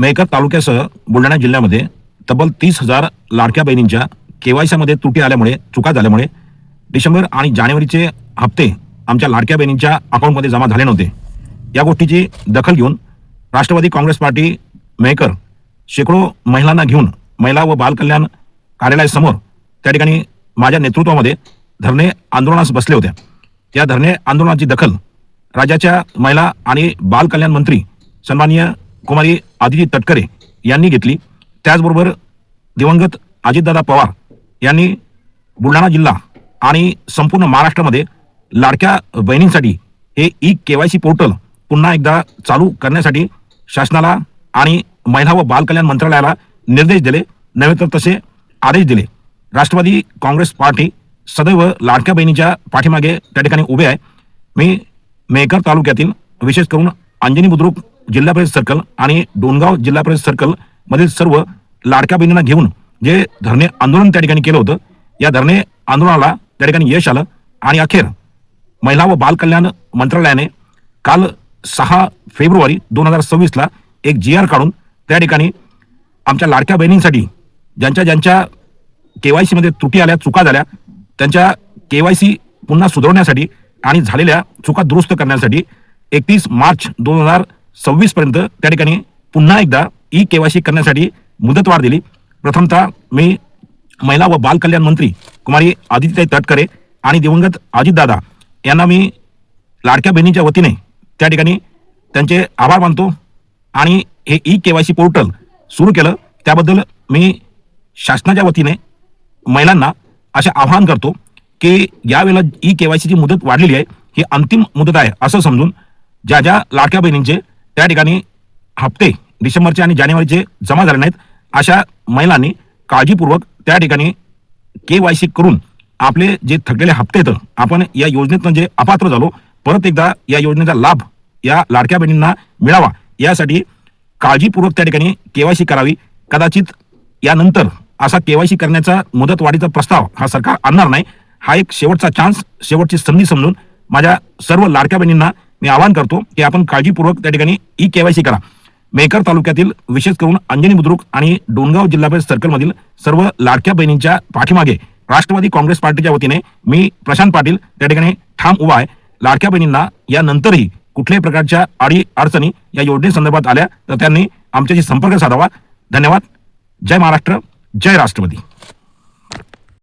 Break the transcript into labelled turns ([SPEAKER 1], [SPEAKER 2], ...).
[SPEAKER 1] मेहकर तालुक्यासह बुलढाणा जिल्ह्यामध्ये तब्बल तीस हजार लाडक्या बहिणींच्या केवायसीमध्ये त्रुटी आल्यामुळे चुका झाल्यामुळे डिसेंबर आणि जानेवारीचे हप्ते आमच्या लाडक्या बहिणींच्या अकाउंटमध्ये जमा झाले नव्हते. या गोष्टीची दखल घेऊन राष्ट्रवादी काँग्रेस पार्टी मेहकर शेकडो महिलांना घेऊन महिला व बालकल्याण कार्यालयासमोर त्या ठिकाणी माझ्या नेतृत्वामध्ये धरणे आंदोलनास बसले होत्या. या धरणे आंदोलनाची दखल राज्याच्या महिला आणि बालकल्याण मंत्री सन्माननीय कुमारी आदिती तटकरे यांनी घेतली. त्याचबरोबर दिवंगत अजितदादा पवार यांनी बुलढाणा जिल्हा आणि संपूर्ण महाराष्ट्रामध्ये लाडक्या बहिणींसाठी हे E K Y C portal पुन्हा एकदा चालू करण्यासाठी शासनाला आणि महिला व बाल कल्याण मंत्रालयाला निर्देश दिले. नव्हे तर तसे आदेश दिले. राष्ट्रवादी काँग्रेस पार्टी सदैव लाडक्या बहिणीच्या पाठीमागे त्या ठिकाणी उभे आहे. मी मेहकर तालुक्यातील विशेष करून अंजनी बुद्रुक जिल्हा परिषद सर्कल आणि डोणगाव जिल्हा परिषद सर्कल मधील सर्व लाडक्या बहिणींना घेऊन जे धरणे आंदोलन त्या ठिकाणी केलं होतं या धरणे आंदोलनाला त्या ठिकाणी यश आलं. आणि अखेर महिला व बाल कल्याण मंत्रालयाने काल सहा फेब्रुवारी दोन हजार सव्वीसला एक जी आर काढून त्या ठिकाणी आमच्या लाडक्या बहिणींसाठी ज्यांच्या ज्यांच्या के वाय सीमध्ये त्रुटी आल्या चुका झाल्या त्यांच्या के वाय सी पुन्हा सुधारण्यासाठी आणि झालेल्या चुका दुरुस्त करण्यासाठी एकतीस मार्च दोन हजार सव्वीस पर्यंत त्या ठिकाणी पुन्हा एकदा ई केवायसी करण्यासाठी मुदतवाढ दिली. प्रथमतः मी महिला व बाल कल्याण मंत्री कुमारी आदित्यताई तटकरे आणि दिवंगत अजितदादा यांना मी लाडक्या बहिणीच्या वतीने त्या ठिकाणी त्यांचे आभार मानतो आणि हे E K Y C portal सुरू केलं. त्याबद्दल मी शासनाच्या वतीने महिलांना असे आवाहन करतो की यावेळेला ई के वाय सीची मुदत वाढलेली आहे. ही अंतिम मुदत आहे असं समजून ज्या ज्या लाडक्या बहिणींचे त्या ठिकाणी हप्ते डिसेंबरचे आणि जानेवारीचे जमा झाले नाहीत. अशा महिलांनी काळजीपूर्वक त्या ठिकाणी के वाय सी करून आपले जे थकलेले हप्ते आहेत आपण या योजनेतनं जे अपात्र झालो परत एकदा या योजनेचा लाभ या लाडक्या बहिणींना मिळावा. यासाठी काळजीपूर्वक त्या ठिकाणी केवायसी करावी. कदाचित यानंतर असा केवायसी करण्याचा मुदतवाढीचा प्रस्ताव हा सरकार आणणार नाही. हा एक शेवटचा चान्स शेवटची संधी समजून माझ्या सर्व लाडक्या बहिणींना मी आवाहन करतो की आपण काळजीपूर्वक त्या ठिकाणी ई केवायसी करा. मेकर तालुक्यातील विशेष करून अंजनी बुद्रुक आणि डोणगाव जिल्हा परिषद सर्कलमधील सर्व लाडक्या बहिणींच्या पाठीमागे राष्ट्रवादी काँग्रेस पार्टीच्या वतीने मी प्रशांत पाटील त्या ठिकाणी ठाम उभा आहे. लाडक्या बहिणींना यानंतरही कुठल्याही प्रकारच्या अडी अडचणी या योजनेसंदर्भात आल्या तर त्यांनी आमच्याशी संपर्क साधावा. धन्यवाद. जय महाराष्ट्र. जय राष्ट्रवादी.